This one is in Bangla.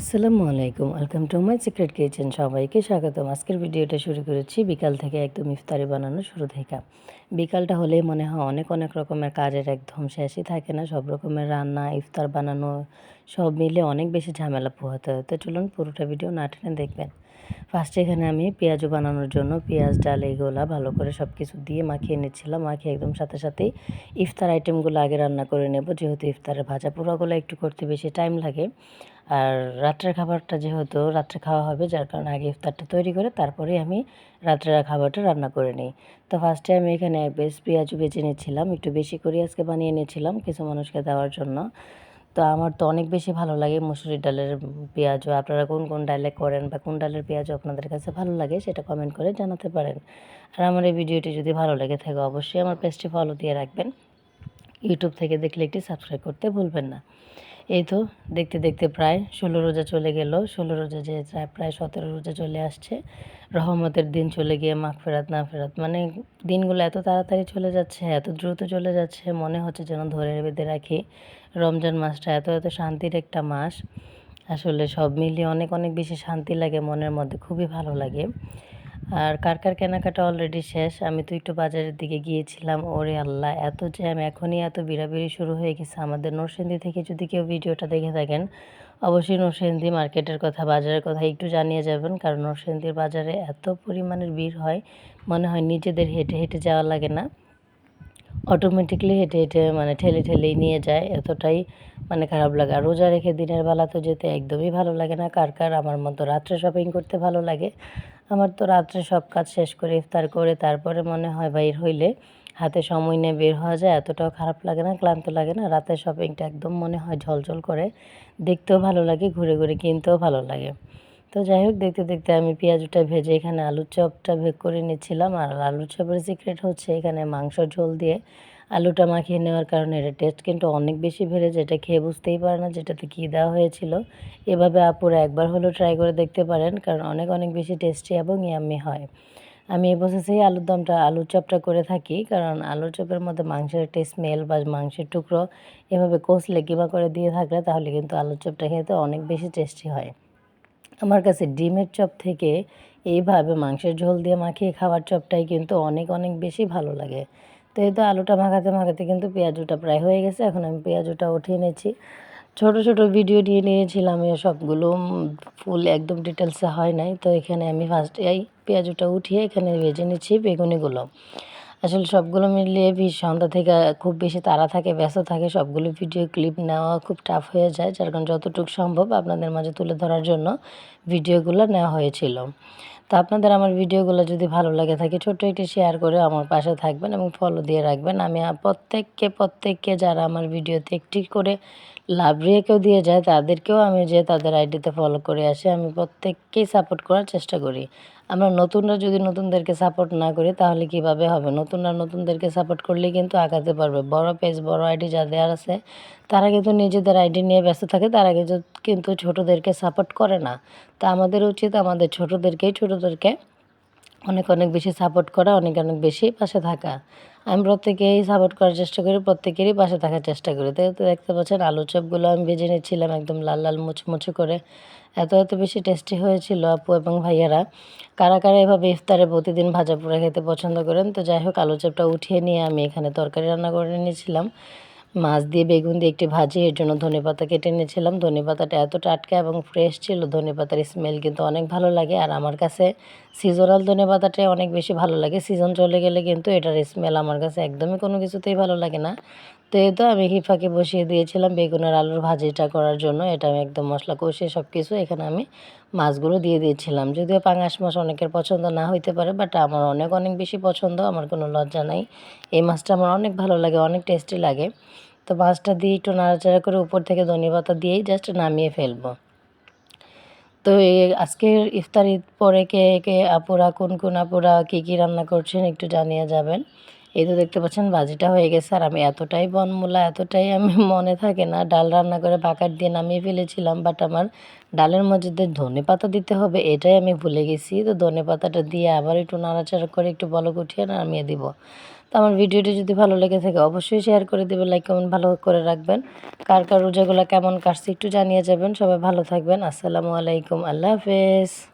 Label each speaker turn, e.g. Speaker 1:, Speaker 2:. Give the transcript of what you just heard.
Speaker 1: আসসালামু আলাইকুম welcome to my secret kitchen সবাইকে স্বাগতম। আজকের ভিডিওটা শুরু করেছি বিকাল থেকে একদম ইফতারি বানানো শুরু থেকে। বিকালটা হলেই মনে হয় অনেক অনেক রকমের কাজের একদম শেষই থাকে না। সব রকমের রান্না, ইফতার বানানো, সব মিলে অনেক বেশি ঝামেলা পোহাতে হয়। তো চলুন পুরোটা ভিডিও না টেনে দেখবেন। ফার্স্টে এখানে আমি পেঁয়াজও বানানোর জন্য পেঁয়াজ, ডাল এইগুলা ভালো করে সব কিছু দিয়ে মাখিয়ে নিচ্ছিলাম। মাখিয়ে একদম সাথে সাথেই ইফতার আইটেমগুলো আগে রান্না করে নেব। যেহেতু ইফতারের ভাজা পোড়াগুলো একটু করতে বেশি টাইম লাগে। আর রাত্রের খাবারটা যেহেতু রাত্রে খাওয়া হবে, যার কারণে আগে ইফতারটা তৈরি করে তারপরে আমি রাত্রের খাবারটা রান্না করে নিই। তো ফার্স্টে আমি এখানে এক বেশ পেঁয়াজও বেছে নিচ্ছিলাম। একটু বেশি করে আজকে বানিয়ে নিয়েছিলাম কিছু মানুষকে দেওয়ার জন্য। তো আমার তো অনেক বেশি ভালো লাগে মুসুরির ডালের পেঁয়াজও। আপনারা কোন কোন ডালে করেন বা কোন ডালের পেঁয়াজও আপনাদের কাছে ভালো লাগে সেটা কমেন্ট করে জানাতে পারেন। আর আমার এই ভিডিওটি যদি ভালো লেগে থাকে অবশ্যই আমার পেজটি ফলো দিয়ে রাখবেন। ইউটিউব থেকে দেখলে একটি সাবস্ক্রাইব করতে ভুলবেন না। এই তো দেখতে দেখতে প্রায় ষোলো রোজা চলে গেল। ষোলো রোজা যে প্রায় সতেরো রোজা চলে আসছে। রহমতের দিন চলে গিয়ে মাখ ফেরাত না ফেরাত মানে দিনগুলো এত তাড়াতাড়ি চলে যাচ্ছে, এত দ্রুত চলে যাচ্ছে, মনে হচ্ছে যেন ধরে বেঁধে রাখি। রমজান মাসটা এত এত শান্তির একটা মাস। আসলে সব মিলিয়ে অনেক অনেক বেশি শান্তি লাগে মনের মধ্যে, খুবই ভালো লাগে। আর কার কার কেনাকাটা অলরেডি শেষ? আমি তো একটু বাজারের দিকে গিয়েছিলাম। ওরে আল্লাহ, এত জ্যাম এখনই এত বিড়াবিড়ি শুরু হয়ে গেছে। আমাদের নরসিংদী থেকে যদি কেউ ভিডিওটা দেখে থাকেন, অবশ্যই নরসিংদী মার্কেটের কথা, বাজারের কথা একটু জানিয়ে যাবেন। কারণ নরসিংদীর বাজারে এত পরিমাণের ভিড় হয়, মনে হয় নিজেদের হেঁটে হেঁটে যাওয়া লাগে না। অটোমেটিকলি হেঁটে হেঁটে মানে ঠেলে ঠেলেই নিয়ে যায়, এতটাই মানে খারাপ লাগে। আর রোজা রেখে দিনের বেলা তো যেতে একদমই ভালো লাগে না। কার কার? আমার মতো রাত্রে শপিং করতে ভালো লাগে। আমার তো রাত্রে সব কাজ শেষ করে ইফতার করে তারপরে মনে হয় বাইর হইলে হাতে সময় নিয়ে বের হওয়া যায়, এতটাও খারাপ লাগে না, ক্লান্ত লাগে না। রাতের শপিংটা একদম মনে হয় ঝলঝল করে। দেখতেও ভালো লাগে, ঘুরে ঘুরে কিনতেও ভালো লাগে। তো যাই হোক, দেখতে দেখতে আমি পেঁয়াজটা ভেজে এখানে আলুর চপটা ভেগ করে নিচ্ছিলাম। আর আলুর চপের সিক্রেট হচ্ছে এখানে মাংস ঝোল দিয়ে আলুটা মাখিয়ে নেওয়ার কারণে এটা টেস্ট কিন্তু অনেক বেশি বেড়ে যেটা খেয়ে বুঝতেই পারে না যেটাতে কী দেওয়া হয়েছিল। এভাবে আপুরা একবার হলেও ট্রাই করে দেখতে পারেন, কারণ অনেক অনেক বেশি টেস্টি এবং ইয়াম্মি হয়। আমি এই প্রসেসেই আলুর দমটা, আলুর চপটা করে থাকি, কারণ আলুর চপের মধ্যে মাংসের একটা স্মেল বা মাংসের টুকরো এভাবে কষলে কিমা করে দিয়ে থাকলে তাহলে কিন্তু আলুর চপটা খেতে অনেক বেশি টেস্টি হয়। আমার কাছে ডিমের চপ থেকে এইভাবে মাংসের ঝোল দিয়ে মাখিয়ে খাওয়ার চপটাই কিন্তু অনেক অনেক বেশি ভালো লাগে। তো এই তো আলুটা মাখাতে মাখাতে কিন্তু পেঁয়াজুটা প্রায় হয়ে গেছে, এখন আমি পেঁয়াজুটা উঠিয়ে নিয়েছি। ছোট ছোট ভিডিও দিয়ে নিয়েছিলাম সবগুলো ফুল একদম ডিটেলসে হয় নাই। তো এখানে আমি ফার্স্ট এই পেঁয়াজুটা উঠিয়ে এখানে ভেজে নিচ্ছি বেগুনিগুলো। আসলে সবগুলো মিলিয়ে সন্ধ্যা থেকে খুব বেশি তাড়া থাকে, ব্যস্ত থাকে, সবগুলো ভিডিও ক্লিপ নেওয়া খুব টাফ হয়ে যায়, যার কারণে যতটুকু সম্ভব আপনাদের মাঝে তুলে ধরার জন্য ভিডিওগুলো নেওয়া হয়েছিল। তো আপনাদের আমার ভিডিওগুলো যদি ভালো লাগে থাকে, ছোট্ট একটি শেয়ার করে আমার পাশে থাকবেন এবং ফলো দিয়ে রাখবেন। আমি প্রত্যেককে প্রত্যেককে যারা আমার ভিডিওতে একটি করে লাভ রেখেও দিয়ে যায়, তাদেরকেও আমি যে তাদের আইডিতে ফলো করে আসি, আমি প্রত্যেককেই সাপোর্ট করার চেষ্টা করি। আমরা নতুনরা যদি নতুনদেরকে সাপোর্ট না করি, তাহলে কীভাবে হবে? নতুনরা নতুনদেরকে সাপোর্ট করলে কিন্তু আগাতে পারবে। বড় পেজ বড় আইডি যাদের আছে, তারা কিন্তু নিজেদের আইডি নিয়ে ব্যস্ত থাকে, তারা কিন্তু কিন্তু ছোটোদেরকে সাপোর্ট করে না। তা আমাদের উচিত, আমাদের ছোটোদেরকেই ছোটোদেরকে অনেক অনেক বেশি সাপোর্ট করা, অনেক অনেক বেশি পাশে থাকা। আমি প্রত্যেকেই সাপোর্ট করার চেষ্টা করি, প্রত্যেকেরই পাশে থাকার চেষ্টা করি। তাই তো দেখতে পাচ্ছেন, আলু চপগুলো আমি ভেজে নিচ্ছিলাম একদম লাল লাল, মুচমুচে করে। এত এত বেশি টেস্টি হয়েছিল আপু এবং ভাইয়ারা। কারা কারা এভাবে ইফতারে প্রতিদিন ভাজা পোড়া খেতে পছন্দ করেন, তো যাই হোক, আলু চপটা উঠিয়ে নিয়ে আমি এখানে তরকারি রান্না করে নিয়েছিলাম। মাছ দিয়ে বেগুন দিয়ে একটি ভাজি, এর জন্য ধনে পাতা কেটে নিয়েছিলাম। ধনে পাতাটা এত টাটকা এবং ফ্রেশ ছিল, ধনে পাতার স্মেল কিন্তু অনেক ভালো লাগে। আর আমার কাছে সিজনাল ধনে পাতাটাই অনেক বেশি ভালো লাগে। সিজন চলে গেলে কিন্তু এটার স্মেল আমার কাছে একদমই কোনো কিছুতেই ভালো লাগে না। তো এই তো আমি হিফাকে বসিয়ে দিয়েছিলাম বেগুন আর আলুর ভাজিটা করার জন্য। এটা আমি একদম মশলা কষিয়ে সব কিছু এখানে আমি মাছগুলো দিয়ে দিয়েছিলাম। যদিও পাঙাশ মাছ অনেকের পছন্দ না হইতে পারে বাট আমার অনেক অনেক বেশি পছন্দ। আমার কোনো লজ্জা নাই। এই মাছটা আমার অনেক ভালো লাগে, অনেক টেস্টি লাগে। তো মাছটা দিয়ে একটু নাড়াচাড়া করে উপর থেকে ধনে পাতা দিয়েই জাস্ট নামিয়ে ফেলব। তো আজকের ইফতারির পরে কে কে আপুরা, কোন কোন আপুরা, কী কী রান্না করছেন একটু জানিয়ে যাবেন। এই তো দেখতে পাচ্ছেন ভাজিটা হয়ে গেছে আর আমি এতটাই বনমূলা, এতটাই আমি মনে থাকে না, ডাল রান্না করে বাকার দিয়ে নামিয়ে ফেলেছিলাম বাট আমার ডালের মধ্যে ধনে পাতা দিতে হবে এটাই আমি ভুলে গেছি। তো ধনে পাতাটা দিয়ে আবার একটু নাড়াচাড়া করে একটু বলক উঠিয়ে নামিয়ে দিব। তো আমার ভিডিওটি যদি ভালো লেগে থাকে অবশ্যই শেয়ার করে দেবেন লাইক কমেন্ট ভালো করে রাখবেন। কার কার রোজাগুলো কেমন কাটছে একটু জানিয়ে যাবেন। সবাই ভালো থাকবেন। আসসালামু আলাইকুম। আল্লাহ হাফেজ।